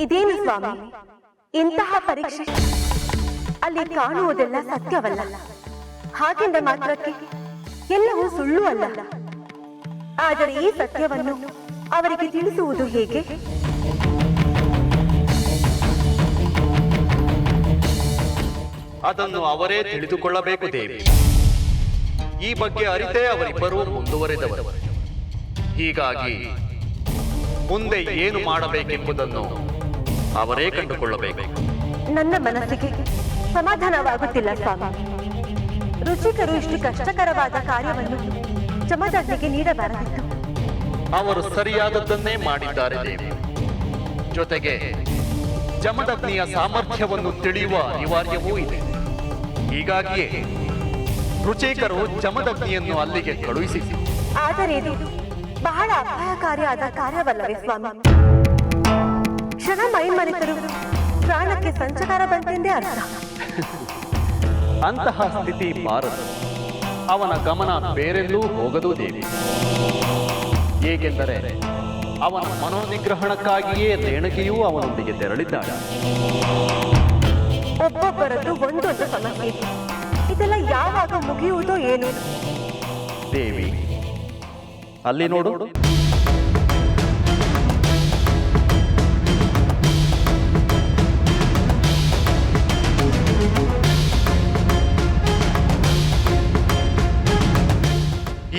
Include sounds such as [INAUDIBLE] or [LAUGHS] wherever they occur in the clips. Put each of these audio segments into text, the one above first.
ಇದೇನು ಸ್ವಾಮಿ, ಇಂತಹ ಪರೀಕ್ಷೆ ಅಲ್ಲಿ ಕಾಣುವುದೆಲ್ಲ ಸತ್ಯವಲ್ಲ. ಹಾಗೆಂದ ಮಾತ್ರಕ್ಕೆ ಎಲ್ಲವೂ ಸುಳ್ಳು ಅಲ್ಲ. ಆದರೆ ಈ ಸತ್ಯವನ್ನು ಅವರಿಗೆ ತಿಳಿಸುವುದು ಹೇಗೆ? ಅದನ್ನು ಅವರೇ ತಿಳಿದುಕೊಳ್ಳಬೇಕು ದೇವಿ. ಈ ಬಗ್ಗೆ ಅರಿತೇ ಅವರಿಬ್ಬರು ಮುಂದುವರೆದವರು. ಹೀಗಾಗಿ ಮುಂದೆ ಏನು ಮಾಡಬೇಕೆಂಬುದನ್ನು ಅವರೇ ಕಂಡುಕೊಳ್ಳಬೇಕು. ನನ್ನ ಮನಸ್ಸಿಗೆ ಸಮಾಧಾನವಾಗುತ್ತಿಲ್ಲ ಸ್ವಾಮಿ. ರುಚಿಕರು ಇಷ್ಟು ಕಷ್ಟಕರವಾದ ಕಾರ್ಯವನ್ನು ಜಮದಗ್ನಿಗೆ ನೀಡಬಾರದಿತ್ತು. ಅವರು ಸರಿಯಾದದ್ದನ್ನೇ ಮಾಡಿದ್ದಾರೆ ದೇವಿ. ಜೊತೆಗೆ ಜಮದಗ್ನಿಯ ಸಾಮರ್ಥ್ಯವನ್ನು ತಿಳಿಯುವ ಅನಿವಾರ್ಯವೂ ಇದೆ. ಹೀಗಾಗಿಯೇ ರುಚಿಕರು ಜಮದಗ್ನಿಯನ್ನು ಅಲ್ಲಿಗೆ ಕಳುಹಿಸಿ. ಆದರೆ ಇದು ಬಹಳ ಅಪಾಯಕಾರಿಯಾದ ಕಾರ್ಯವಲ್ಲವೇ ಸ್ವಾಮಿ? ಕ್ಷಣ ಮೈಮರೆತರು. ಪ್ರಾಣಕ್ಕೆ ಸಂಚಕಾರ ಬಂತೆಂದೇ ಅರ್ಥ. ಅಂತಹ ಸ್ಥಿತಿ ಬಾರದು. ಅವನ ಗಮನ ಬೇರೆಲ್ಲೂ ಹೋಗದು ದೇವಿ ಏಕೆಂದರೆ ಅವನ ಮನೋನಿಗ್ರಹಣಕ್ಕಾಗಿಯೇ ರೇಣುಕೆಯೂ ಅವನೊಂದಿಗೆ ತೆರಳಿದ್ದಾಳೆ. ಒಬ್ಬೊಬ್ಬರದ್ದು ಒಂದೊಂದು ಸಮಸ್ಯೆ. ಇದೆಲ್ಲ ಯಾವಾಗ ಮುಗಿಯುವುದೋ ಏನು? ದೇವಿ ಅಲ್ಲಿ ನೋಡು.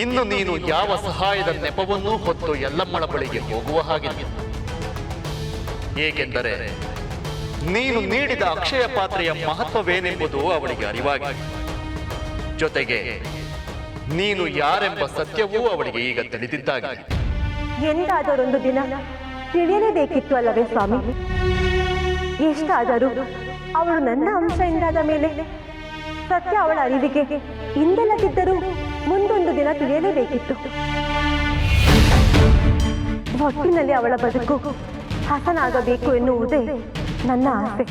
ಇನ್ನು ನೀನು ಯಾವ ಸಹಾಯದ ನೆಪವನ್ನೂ ಹೊತ್ತು ಎಲ್ಲಮ್ಮಳ ಬಳಿಗೆ ಹೋಗುವ ಹಾಗೆ ಏಕೆಂದರೆ ನೀನು ನೀಡಿದ ಅಕ್ಷಯ ಪಾತ್ರೆಯ ಮಹತ್ವವೇನೆಂಬುದು ಅವಳಿಗೆ ಅರಿವಾಗಿದೆ ಜೊತೆಗೆ ನೀನು ಯಾರೆಂಬ ಸತ್ಯವೂ ಅವಳಿಗೆ ಈಗ ತಿಳಿದಿದ್ದಾಗ ಎಂದಾದರೊಂದು ದಿನ ತಿಳಿಯಲೇಬೇಕಿತ್ತು ಅಲ್ಲವೇ ಸ್ವಾಮಿ? ಎಷ್ಟಾದರೂ ಅವಳು ನನ್ನ ಅಂಶ ಎಂದಾದ ಮೇಲೆ ಸತ್ಯ ಅವಳ ಅರಿವಿಗೆ ಇಂದೆಲ್ಲದಿದ್ದರೂ ಮುಂದೊಂದು ದಿನ ತಿಳಿಯಲೇಬೇಕಿತ್ತು. ಒಟ್ಟಿನಲ್ಲಿ ಅವಳ ಬದುಕು ಹಸನಾಗಬೇಕು ಎನ್ನುವುದೇ ನನ್ನ ಆಸೆ.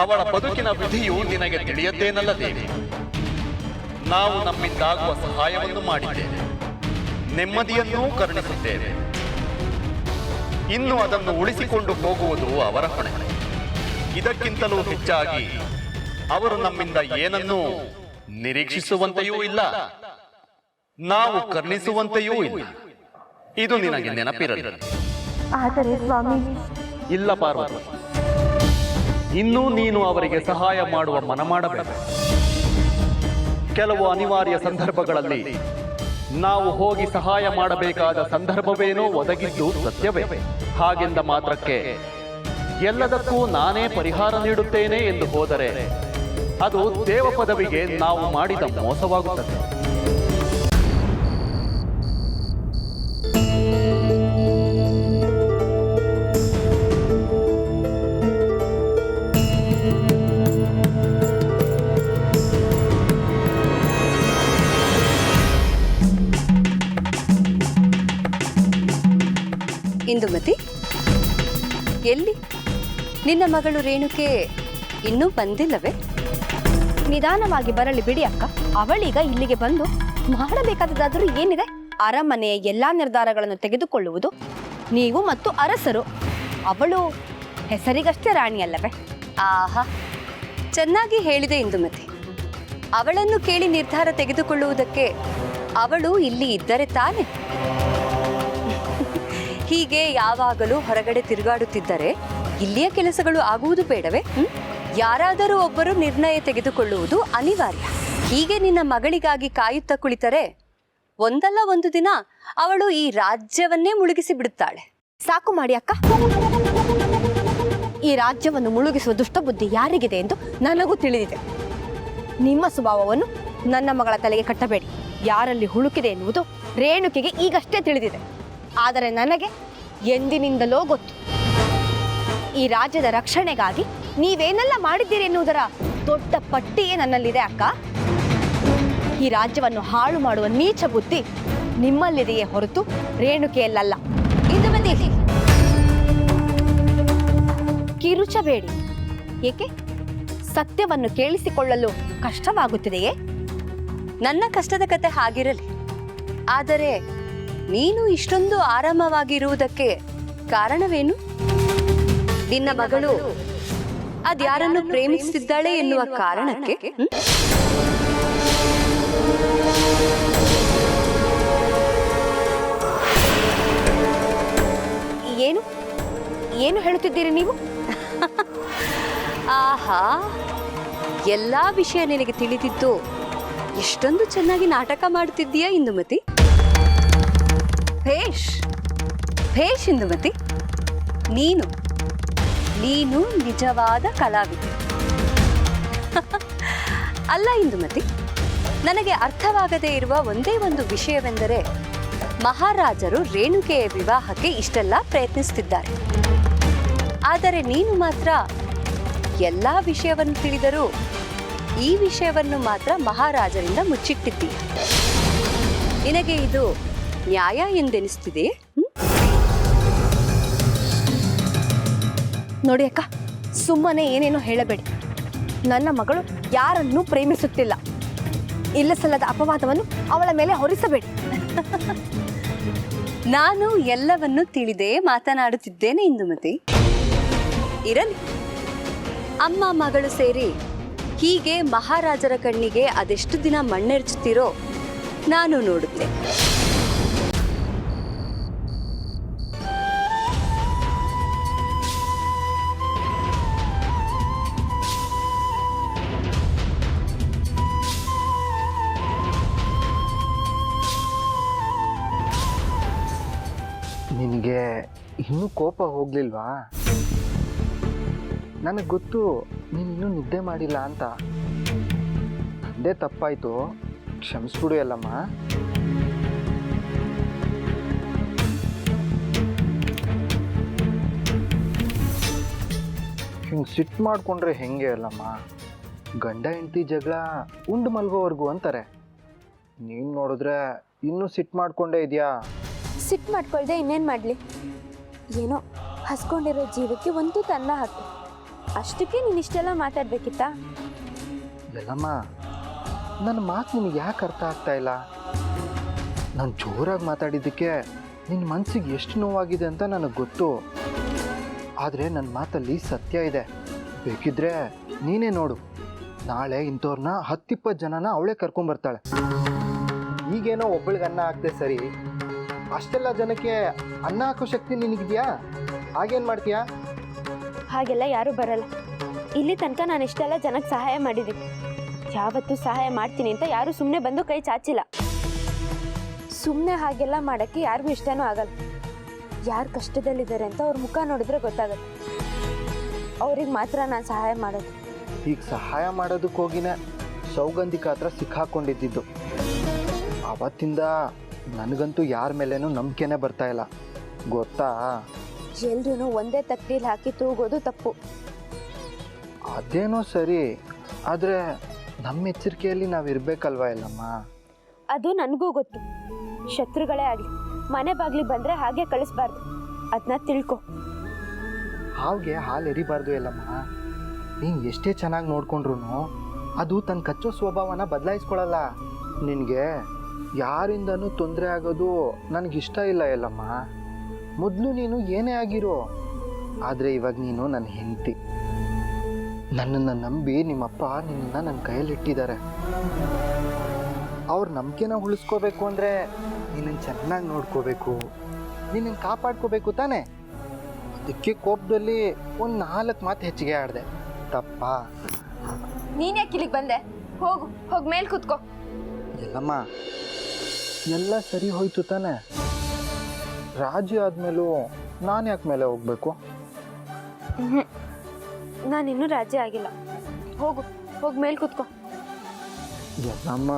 ಅವಳ ಬದುಕಿನ ವಿಧಿಯು ನಿನಗೆ ತಿಳಿಯದ್ದೇನಲ್ಲ ನಾವು ನಮ್ಮಿಂದಾಗುವ ಸಹಾಯವನ್ನು ಮಾಡಿದ್ದೇವೆ. ನೆಮ್ಮದಿಯನ್ನೂ ಕರುಣಿಸುತ್ತೇವೆ ಇನ್ನು ಅದನ್ನು ಉಳಿಸಿಕೊಂಡು ಹೋಗುವುದು ಅವರ ಹೊಣೆ. ಇದಕ್ಕಿಂತಲೂ ಹೆಚ್ಚಾಗಿ ಅವರು ನಮ್ಮಿಂದ ಏನನ್ನೂ ನಿರೀಕ್ಷಿಸುವಂತೆಯೂ ಇಲ್ಲ. ನಾವು ಕರ್ಣಿಸುವಂತೆಯೂ ಇಲ್ಲ. ಇದು ನಿನಗೆ ನೆನಪಿರಲಿ. ಆದರೆ ಸ್ವಾಮಿ ಇಲ್ಲ ಪಾರ್ವತಿ. ಇನ್ನೂ ನೀನು ಅವರಿಗೆ ಸಹಾಯ ಮಾಡುವ ಮನ ಮಾಡಬೇಡ. ಕೆಲವು ಅನಿವಾರ್ಯ ಸಂದರ್ಭಗಳಲ್ಲಿ ನಾವು ಹೋಗಿ ಸಹಾಯ ಮಾಡಬೇಕಾದ ಸಂದರ್ಭವೇನೋ ಒದಗಿದ್ದು ಸತ್ಯವೇ. ಹಾಗೆಂದ ಮಾತ್ರಕ್ಕೆ ಎಲ್ಲದಕ್ಕೂ ನಾನೇ ಪರಿಹಾರ ನೀಡುತ್ತೇನೆ ಎಂದು ಹೋದರೆ ಅದು ದೇವ ಪದವಿಗೆ ನಾವು ಮಾಡಿದ ಮೋಸವಾಗುತ್ತದೆ. ಇಂದುಮತಿ. ಎಲ್ಲಿ? ನಿನ್ನ ಮಗಳು ರೇಣುಕೆ ಇನ್ನೂ ಬಂದಿಲ್ಲವೇ? ನಿಧಾನವಾಗಿ ಬರಲಿ ಬಿಡಿ ಅಕ್ಕ. ಅವಳೀಗ ಇಲ್ಲಿಗೆ ಬಂದು ಮಾಡಬೇಕಾದದಾದರೂ ಏನಿದೆ? ಅರಮನೆಯ ಎಲ್ಲಾ ನಿರ್ಧಾರಗಳನ್ನು ತೆಗೆದುಕೊಳ್ಳುವುದು, ನೀವು ಮತ್ತು ಅರಸರು. ಅವಳು ಹೆಸರಿಗಷ್ಟೇ ರಾಣಿ ಅಲ್ಲವೇ ಆಹಾ. ಚೆನ್ನಾಗಿ ಹೇಳಿದೆ ಇಂದುಮತಿ. ಅವಳನ್ನು ಕೇಳಿ ನಿರ್ಧಾರ ತೆಗೆದುಕೊಳ್ಳುವುದಕ್ಕೆ ಅವಳು ಇಲ್ಲಿ ಇದ್ದರೆ ತಾನೆ? ಹೀಗೆ ಯಾವಾಗಲೂ ಹೊರಗಡೆ ತಿರುಗಾಡುತ್ತಿದ್ದರೆ ಇಲ್ಲಿಯ ಕೆಲಸಗಳು ಆಗುವುದು ಬೇಡವೇ? ಯಾರಾದರೂ ಒಬ್ಬರು ನಿರ್ಣಯ ತೆಗೆದುಕೊಳ್ಳುವುದು ಅನಿವಾರ್ಯ. ಹೀಗೆ ನಿನ್ನ ಮಗಳಿಗಾಗಿ ಕಾಯುತ್ತಾ ಕುಳಿತರೆ ಒಂದಲ್ಲ ಒಂದು ದಿನ ಅವಳು ಈ ರಾಜ್ಯವನ್ನೇ ಮುಳುಗಿಸಿ ಬಿಡುತ್ತಾಳೆ. ಸಾಕು ಮಾಡಿ ಅಕ್ಕ. ಈ ರಾಜ್ಯವನ್ನು ಮುಳುಗಿಸುವ ದುಷ್ಟಬುದ್ಧಿ ಯಾರಿಗಿದೆ ಎಂದು ನನಗೂ ತಿಳಿದಿದೆ. ನಿಮ್ಮ ಸ್ವಭಾವವನ್ನು ನನ್ನ ಮಗಳ ತಲೆಗೆ ಕಟ್ಟಬೇಡಿ. ಯಾರಲ್ಲಿ ಹುಳುಕಿದೆ ಎನ್ನುವುದು ರೇಣುಕೆಗೆ ಈಗಷ್ಟೇ ತಿಳಿದಿದೆ. ಆದರೆ ನನಗೆ ಎಂದಿನಿಂದಲೋ ಗೊತ್ತು. ಈ ರಾಜ್ಯದ ರಕ್ಷಣೆಗಾಗಿ ನೀವೇನೆಲ್ಲ ಮಾಡಿದ್ದೀರಿ ಎನ್ನುವುದರ ದೊಡ್ಡ ಪಟ್ಟಿಯೇ ನನ್ನಲ್ಲಿದೆ ಅಕ್ಕ. ಈ ರಾಜ್ಯವನ್ನು ಹಾಳು ಮಾಡುವ ನೀಚ ಬುದ್ಧಿ ನಿಮ್ಮಲ್ಲಿದೆಯೇ ಹೊರತು ರೇಣುಕೆಯಲ್ಲಲ್ಲ. ಇಂದುಮತಿ ಕಿರುಚಬೇಡಿ. ಏಕೆ? ಸತ್ಯವನ್ನು ಕೇಳಿಸಿಕೊಳ್ಳಲು ಕಷ್ಟವಾಗುತ್ತಿದೆಯೇ? ನನ್ನ ಕಷ್ಟದ ಕತೆ ಹಾಗಿರಲಿ. ಆದರೆ ನೀನು ಇಷ್ಟೊಂದು ಆರಾಮವಾಗಿರುವುದಕ್ಕೆ ಕಾರಣವೇನು? ನಿನ್ನ ಮಗಳು ಅದ್ಯಾರನ್ನು ಪ್ರೇಮಿಸುತ್ತಿದ್ದಾಳೆ ಎನ್ನುವ ಕಾರಣಕ್ಕೆ? ಏನು? ಏನು ಹೇಳುತ್ತಿದ್ದೀರಿ ನೀವು? ಆಹಾ ಎಲ್ಲಾ ವಿಷಯ ನಿನಗೆ ತಿಳಿದಿದ್ದು ಎಷ್ಟೊಂದು ಚೆನ್ನಾಗಿ ನಾಟಕ ಮಾಡುತ್ತಿದ್ದೀಯಾ ಇಂದುಮತಿ? ಭೇಷ್ ಭೇಷ್ ಇಂದುಮತಿ ನೀನು ನೀನು ನಿಜವಾದ ಕಲಾವಿದೆ. [LAUGHS] ಅಲ್ಲ ಇಂದುಮತಿ ನನಗೆ ಅರ್ಥವಾಗದೇ ಇರುವ ಒಂದೇ ಒಂದು ವಿಷಯವೆಂದರೆ, ಮಹಾರಾಜರು ರೇಣುಕೆಯ ವಿವಾಹಕ್ಕೆ ಇಷ್ಟೆಲ್ಲ ಪ್ರಯತ್ನಿಸುತ್ತಿದ್ದಾರೆ ಆದರೆ ನೀನು ಮಾತ್ರ ಎಲ್ಲ ವಿಷಯವನ್ನು ತಿಳಿದರೂ, ಈ ವಿಷಯವನ್ನು ಮಾತ್ರ ಮಹಾರಾಜರಿಂದ ಮುಚ್ಚಿಟ್ಟಿದ್ದೀಯ. ನಿನಗೆ ಇದು ನ್ಯಾಯ ಎಂದೆನಿಸ್ತಿದೆ? ನೋಡಿ ಅಕ್ಕ, ಸುಮ್ಮನೆ ಏನೇನೋ ಹೇಳಬೇಡಿ. ನನ್ನ ಮಗಳು ಯಾರನ್ನೂ ಪ್ರೇಮಿಸುತ್ತಿಲ್ಲ. ಇಲ್ಲ ಸಲ್ಲದ ಅಪವಾದವನ್ನು ಅವಳ ಮೇಲೆ ಹೊರಿಸಬೇಡಿ. [LAUGHS] ನಾನು ಎಲ್ಲವನ್ನು ತಿಳಿದೇ ಮಾತನಾಡುತ್ತಿದ್ದೇನೆ ಇಂದುಮತಿ ಇರಲಿ. ಅಮ್ಮ ಮಗಳು ಸೇರಿ ಹೀಗೆ ಮಹಾರಾಜರ ಕಣ್ಣಿಗೆ ಅದೆಷ್ಟು ದಿನ ಮಣ್ಣೆರ್ಚುತ್ತೀರೋ ನಾನು ನೋಡುತ್ತೆ ಹೋಗ್ಲಿಲ್ವಾ? ನನಗೆ ಗೊತ್ತು ನೀನು ಇನ್ನೂ ನಿದ್ದೆ ಮಾಡಿಲ್ಲ ಅಂತ. ಅದೇ ತಪ್ಪಾಯಿತು. ಕ್ಷಮಿಸ್ಬಿಡು ಎಲ್ಲಮ್ಮ ಹಿಂಗೆ ಸಿಟ್ಟು ಮಾಡಿಕೊಂಡ್ರೆ ಹೆಂಗೆ ಅಲ್ಲಮ್ಮ ಗಂಡ, ಹೆಂಡತಿ ಜಗಳ ಉಂಡು ಮಲ್ಗೋವರೆಗೂ ಅಂತಾರೆ. ನೀನು ನೋಡಿದ್ರೆ ಇನ್ನೂ ಸಿಟ್ಟು ಮಾಡಿಕೊಂಡೇ ಇದೆಯಾ? ಸಿಟ್ಟು ಮಾಡ್ಕೊಳ್ದೆ ಇನ್ನೇನು ಮಾಡಲಿ? ಏನೋ ಹಸ್ಕೊಂಡಿರೋ ಜೀವಕ್ಕೆ ಒಂದು ತನ್ನ ಹಾಕು ಅಷ್ಟಕ್ಕೆ ನೀನು ಇಷ್ಟೆಲ್ಲ ಮಾತಾಡ್ಬೇಕಿತ್ತಾ? ಎಲ್ಲಮ್ಮ ನನ್ನ ಮಾತು ನಿನಗೆ ಯಾಕೆ ಅರ್ಥ ಆಗ್ತಾ ಇಲ್ಲ? ನಾನು ಜೋರಾಗಿ ಮಾತಾಡಿದ್ದಕ್ಕೆ ನಿನ್ನ ಮನಸ್ಸಿಗೆ ಎಷ್ಟು ನೋವಾಗಿದೆ ಅಂತ ನನಗೆ ಗೊತ್ತು. ಆದರೆ ನನ್ನ ಮಾತಲ್ಲಿ ಸತ್ಯ ಇದೆ. ಬೇಕಿದ್ರೆ ನೀನೇ ನೋಡು. ನಾಳೆ ಇಂಥವ್ರನ್ನ ಹತ್ತಿಪ್ಪತ್ತು ಜನನ ಅವಳೇ ಕರ್ಕೊಂಬರ್ತಾಳೆ ಈಗೇನೋ ಒಬ್ಬಳಿಗೆ ಅನ್ನ ಹಾಕ್ದೆ ಸರಿ. ಅಷ್ಟೆಲ್ಲ ಜನಕ್ಕೆ ಅನ್ನ ಹಾಕೋ ಶಕ್ತಿ ನಿನಗಿದೆಯಾ? ಹಾಗೇನು ಮಾಡ್ತೀಯಾ? ಹಾಗೆಲ್ಲ ಯಾರೂ ಬರಲ್ಲ. ಇಲ್ಲಿ ತನಕ ನಾನು ಇಷ್ಟೆಲ್ಲ ಜನಕ್ಕೆ ಸಹಾಯ ಮಾಡಿದ್ದೀನಿ ಯಾವತ್ತು ಸಹಾಯ ಮಾಡ್ತೀನಿ ಅಂತ ಯಾರೂ ಸುಮ್ಮನೆ ಬಂದು ಕೈ ಚಾಚಿಲ್ಲ. ಸುಮ್ಮನೆ ಹಾಗೆಲ್ಲ ಮಾಡೋಕ್ಕೆ ಯಾರಿಗೂ ಇಷ್ಟನೂ ಆಗಲ್ಲ. ಯಾರು ಕಷ್ಟದಲ್ಲಿದ್ದಾರೆ ಅಂತ ಅವ್ರ ಮುಖ ನೋಡಿದ್ರೆ ಗೊತ್ತಾಗುತ್ತೆ. ಅವ್ರಿಗೆ ಮಾತ್ರ ನಾನು ಸಹಾಯ ಮಾಡೋದು. ಈಗ ಸಹಾಯ ಮಾಡೋದಕ್ಕೆ ಹೋಗಿನೇ ಸೌಗಂಧಿಕ ಹತ್ರ ಸಿಕ್ಕಾಕೊಂಡಿದ್ದು ಅವತ್ತಿಂದ ನನಗಂತೂ ಯಾರ ಮೇಲೇನೂ ನಂಬಿಕೆನೇ ಬರ್ತಾ ಇಲ್ಲ. ಗೊತ್ತಾ? ಎಲ್ರೂ ಒಂದೇ ತಕ್ಕಡಿಲಿ ಹಾಕಿ ತೂಗೋದು ತಪ್ಪು. ಅದೇನೋ ಸರಿ ಆದರೆ ನಮ್ಮ ಎಚ್ಚರಿಕೆಯಲ್ಲಿ ನಾವು ಇರಬೇಕಲ್ವಾ ಎಲ್ಲಮ್ಮ? ಅದು ನನಗೂ ಗೊತ್ತು. ಶತ್ರುಗಳೇ ಆಗಲಿ ಮನೆ ಬಾಗ್ಲಿ ಬಂದರೆ ಹಾಗೆ ಕಳಿಸ್ಬಾರ್ದು. ಅದನ್ನ ತಿಳ್ಕೊ. ಹಾವಿಗೆ ಹಾಲು ಎರಿಬಾರ್ದು ಎಲ್ಲಮ್ಮ. ನೀನು ಎಷ್ಟೇ ಚೆನ್ನಾಗಿ ನೋಡ್ಕೊಂಡ್ರು ಅದು ತನ್ನ ಕಚ್ಚೋ ಸ್ವಭಾವನ ಬದಲಾಯಿಸ್ಕೊಳ್ಳಲ್ಲ ನಿನಗೆ ಯಾರಿಂದನೂ ತೊಂದರೆ ಆಗೋದು ನನಗಿಷ್ಟ ಇಲ್ಲ ಎಲ್ಲಮ್ಮ. ಮೊದಲು ನೀನು ಏನೇ ಆಗಿರೋ ಆದರೆ ಇವಾಗ ನೀನು ನನ್ನ ಹೆಂಡತಿ. ನನ್ನನ್ನು ನಂಬಿ ನಿಮ್ಮಪ್ಪ ನಿನ್ನನ್ನು ನನ್ನ ಕೈಯಲ್ಲಿ ಇಟ್ಟಿದ್ದಾರೆ. ಅವ್ರ ನಂಬಿಕೆನ ಉಳಿಸ್ಕೋಬೇಕು ಅಂದರೆ ನಿನ್ನನ್ನು ಚೆನ್ನಾಗಿ ನೋಡ್ಕೋಬೇಕು ನಿನ್ನನ್ನು ಕಾಪಾಡ್ಕೋಬೇಕು ತಾನೇ? ಅದಕ್ಕೆ ಕೋಪದಲ್ಲಿ ಒಂದು ನಾಲ್ಕು ಮಾತು ಹೆಚ್ಚಿಗೆ ಆಡಿದೆ. ತಪ್ಪ. ನೀನೇ ಕಿಲಿಗೆ ಬಂದೆ? ಹೋಗು ಹೋಗಿ ಮೇಲೆ ಕೂತ್ಕೋ. ಎಲ್ಲಮ್ಮ ಎಲ್ಲ ಸರಿ ಹೋಯ್ತು ತಾನೆ? ರಾಜಿ ಆದ್ಮೇಲೂ ನಾನು ಯಾಕೆ ಮೇಲೆ ಹೋಗ್ಬೇಕು? ನಾನು ಇನ್ನೂ ರಾಜಿ ಆಗಿಲ್ಲ. ಹೋಗು ಹೋಗಿ ಮೇಲೆ ಕೂತ್ಕೋ. ಎಲ್ಲಮ್ಮ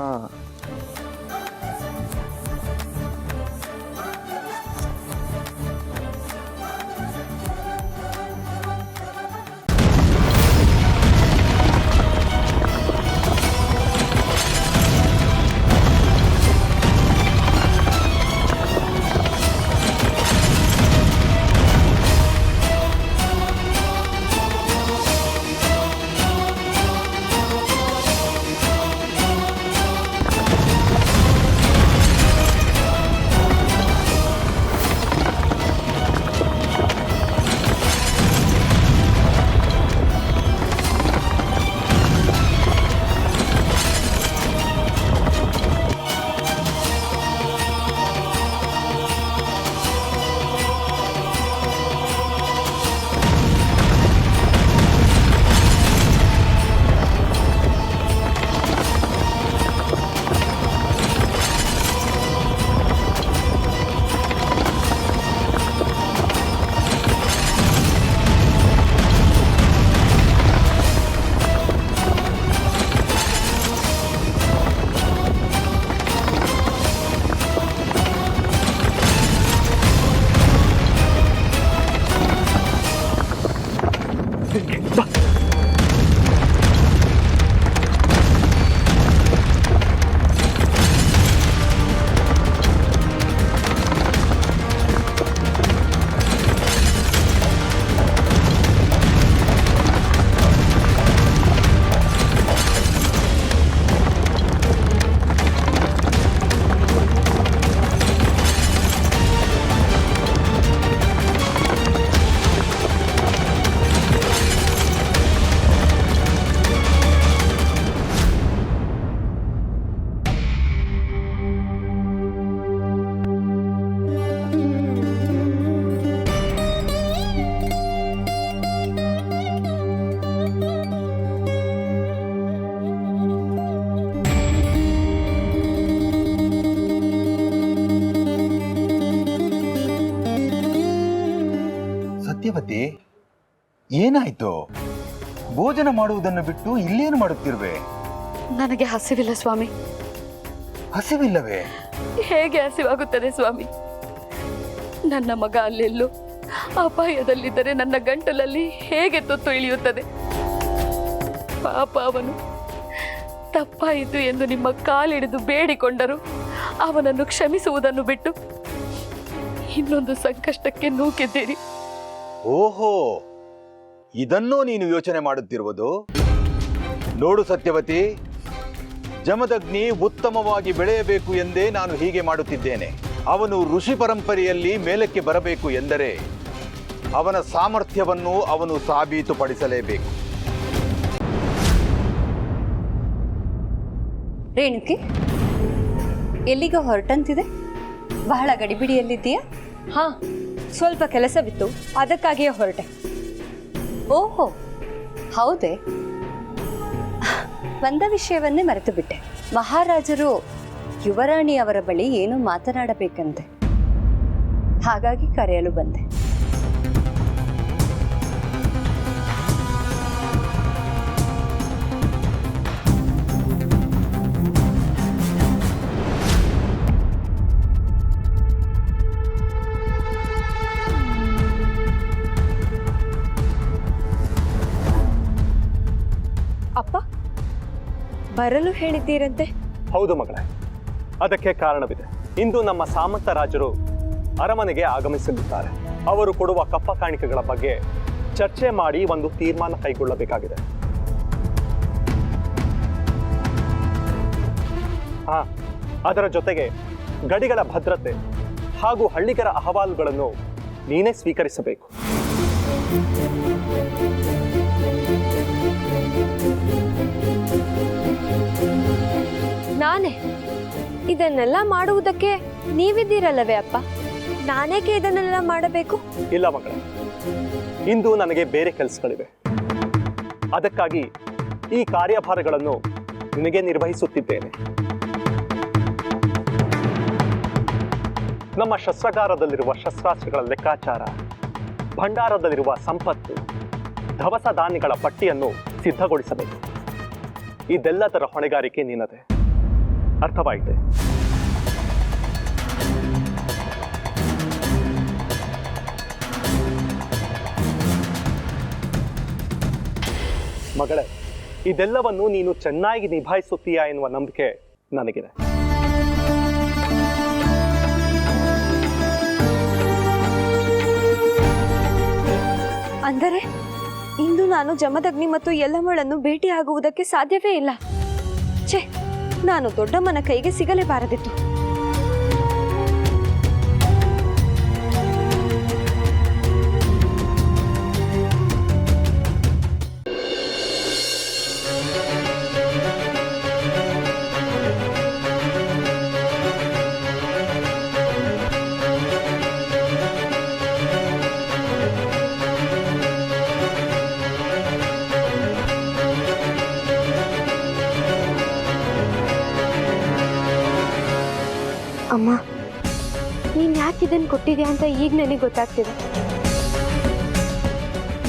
ಏನಾಯ್ತು? ಭೋಜನ ಮಾಡುವುದನ್ನು ಬಿಟ್ಟು ಇಲ್ಲೇನು ಮಾಡುತ್ತಿರುವೆ? ನನಗೆ ಹಸಿವಿಲ್ಲ ಸ್ವಾಮಿ. ಹಸಿವಿಲ್ಲವೇ? ಹೇಗೆ ಹಸಿವಾಗುತ್ತದೆ ಸ್ವಾಮಿ? ನನ್ನ ಮಗ ಅಲ್ಲೆಲ್ಲೋ ಅಪಾಯದಲ್ಲಿದ್ದರೆ ನನ್ನ ಗಂಟಲಲ್ಲಿ ಹೇಗೆ ತುತ್ತು ಇಳಿಯುತ್ತದೆ? ಪಾಪ ಅವನು ತಪ್ಪಾಯಿತು ಎಂದು ನಿಮ್ಮ ಕಾಲಿಡಿದು ಬೇಡಿಕೊಂಡರು ಅವನನ್ನು ಕ್ಷಮಿಸುವುದನ್ನು ಬಿಟ್ಟು ಇನ್ನೊಂದು ಸಂಕಷ್ಟಕ್ಕೆ ನೂಕಿದ್ದೀರಿ. ಓಹೋ! ಇದನ್ನೂ ನೀನು ಯೋಚನೆ ಮಾಡುತ್ತಿರುವುದು. ನೋಡು ಸತ್ಯವತಿ ಜಮದಗ್ನಿ ಉತ್ತಮವಾಗಿ ಬೆಳೆಯಬೇಕು ಎಂದೇ ನಾನು ಹೀಗೆ ಮಾಡುತ್ತಿದ್ದೇನೆ. ಅವನು ಋಷಿ ಪರಂಪರೆಯಲ್ಲಿ ಮೇಲಕ್ಕೆ ಬರಬೇಕು ಎಂದರೆ ಅವನ ಸಾಮರ್ಥ್ಯವನ್ನು ಅವನು ಸಾಬೀತುಪಡಿಸಲೇಬೇಕು. ರೇಣುಕಿ ಎಲ್ಲಿಗ ಹೊರಟಂತಿದೆ? ಬಹಳ ಗಡಿಬಿಡಿಯಲ್ಲಿದ್ದೀಯಾ? ಹಾ. ಸ್ವಲ್ಪ ಕೆಲಸವಿತ್ತು ಅದಕ್ಕಾಗಿಯೇ ಹೊರಟೆ. ಓಹೋ, ಹೌದೇ. ಬಂದ ವಿಷಯವನ್ನೇ ಮರೆತು ಬಿಟ್ಟೆ. ಮಹಾರಾಜರು ಯುವರಾಣಿ ಅವರ ಬಳಿ ಏನು ಮಾತನಾಡಬೇಕಂತೆ ಹಾಗಾಗಿ ಕರೆಯಲು ಬಂದೆ. ಬರಲು ಹೇಳಿದ್ದೀರಂತೆ? ಹೌದು ಮಗಳೇ. ಅದಕ್ಕೆ ಕಾರಣವಿದೆ. ಇಂದು ನಮ್ಮ ಸಾಮಂತ ರಾಜರು ಅರಮನೆಗೆ ಆಗಮಿಸಲಿದ್ದಾರೆ. ಅವರು ಕೊಡುವ ಕಪ್ಪ ಕಾಣಿಕೆಗಳ ಬಗ್ಗೆ ಚರ್ಚೆ ಮಾಡಿ ಒಂದು ತೀರ್ಮಾನ ಕೈಗೊಳ್ಳಬೇಕಾಗಿದೆ. ಹಾ, ಅದರ ಜೊತೆಗೆ ಗಡಿಗಳ ಭದ್ರತೆ ಹಾಗೂ ಹಳ್ಳಿಗರ ಅಹವಾಲುಗಳನ್ನು ನೀನೇ ಸ್ವೀಕರಿಸಬೇಕು. ಇದನ್ನೆಲ್ಲ ಮಾಡುವುದಕ್ಕೆ ನೀವಿದ್ದೀರಲ್ಲವೇ ಅಪ್ಪ? ನಾನೇಕೆ ಇದನ್ನೆಲ್ಲ ಮಾಡಬೇಕು? ಇಲ್ಲ ಮಗಳ, ಇಂದು ನನಗೆ ಬೇರೆ ಕೆಲಸಗಳಿವೆ. ಅದಕ್ಕಾಗಿ ಈ ಕಾರ್ಯಭಾರಗಳನ್ನು ನಿನಗೆ ನಿರ್ವಹಿಸುತ್ತಿದ್ದೇನೆ. ನಮ್ಮ ಶಸ್ತ್ರಾಗಾರದಲ್ಲಿರುವ ಶಸ್ತ್ರಾಸ್ತ್ರಗಳ ಲೆಕ್ಕಾಚಾರ, ಭಂಡಾರದಲ್ಲಿರುವ ಸಂಪತ್ತು, ಧವಸ ಧಾನ್ಯಗಳ ಪಟ್ಟಿಯನ್ನು ಸಿದ್ಧಗೊಳಿಸಬೇಕು. ಇದೆಲ್ಲದರ ಹೊಣೆಗಾರಿಕೆ ನಿನ್ನದೆ. ಅರ್ಥವಾಯಿತೆ. ಮಗಳೇ, ಇದೆಲ್ಲವನ್ನು ನೀನು ಚೆನ್ನಾಗಿ ನಿಭಾಯಿಸುತ್ತೀಯಾ ಎನ್ನುವ ನಂಬಿಕೆ ನನಗಿದೆ. ಅಂದರೆ, ಇಂದು ನಾನು ಜಮದಗ್ನಿ ಮತ್ತು ಯಲ್ಲಮ್ಮಳನ್ನು ಭೇಟಿಯಾಗುವುದಕ್ಕೆ ಸಾಧ್ಯವೇ ಇಲ್ಲ. ಛೇ ನಾನು ದೊಡ್ಡಮ್ಮನ ಕೈಗೆ ಸಿಗಲೇಬಾರದಿತ್ತು. ಕೊಟ್ಟಿದೆ ಅಂತ ಈಗ ನನಗೆ ಗೊತ್ತಾಗ್ತಿದೆ.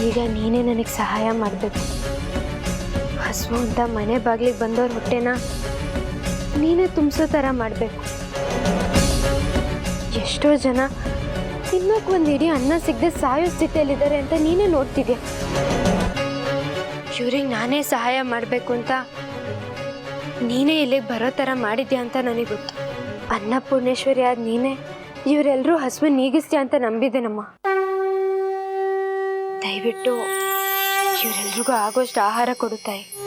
ಈಗ ನೀನೇ ನನಗೆ ಸಹಾಯ ಮಾಡಬೇಕು. ಹಸು ಅಂತ ಮನೆ ಬಾಗಿಲಿಗೆ ಬಂದವ್ರ ಹೊಟ್ಟೆನ ನೀನೇ ತುಂಬಿಸೋ ಥರ ಮಾಡಬೇಕು. ಎಷ್ಟೋ ಜನ ತಿನ್ನೋಕೆ ಒಂದು ಇಡೀ ಅನ್ನ ಸಿಗದೆ ಸಾಯೋ ಸ್ಥಿತಿಯಲ್ಲಿದ್ದಾರೆ ಅಂತ ನೀನೇ ನೋಡ್ತಿದ್ಯಾ? ಇವ್ರಿಗೆ ನಾನೇ ಸಹಾಯ ಮಾಡಬೇಕು ಅಂತ ನೀನೇ ಇಲ್ಲಿಗೆ ಬರೋ ಥರ ಮಾಡಿದ್ಯಾ ಅಂತ ನನಗೆ ಗೊತ್ತು. ಅನ್ನಪೂರ್ಣೇಶ್ವರಿ ಆದ ನೀನೇ ಇವರೆಲ್ಲರೂ ಹಸ್ಬೆಂಡ್ ನೀಗಿಸ್ತೀಯ ಅಂತ ನಂಬಿದ್ದೇನಮ್ಮ. ದಯವಿಟ್ಟು ಇವರೆಲ್ರಿಗೂ ಆಗೋಷ್ಟು ಆಹಾರ ಕೊಡುತ್ತಾಯಿ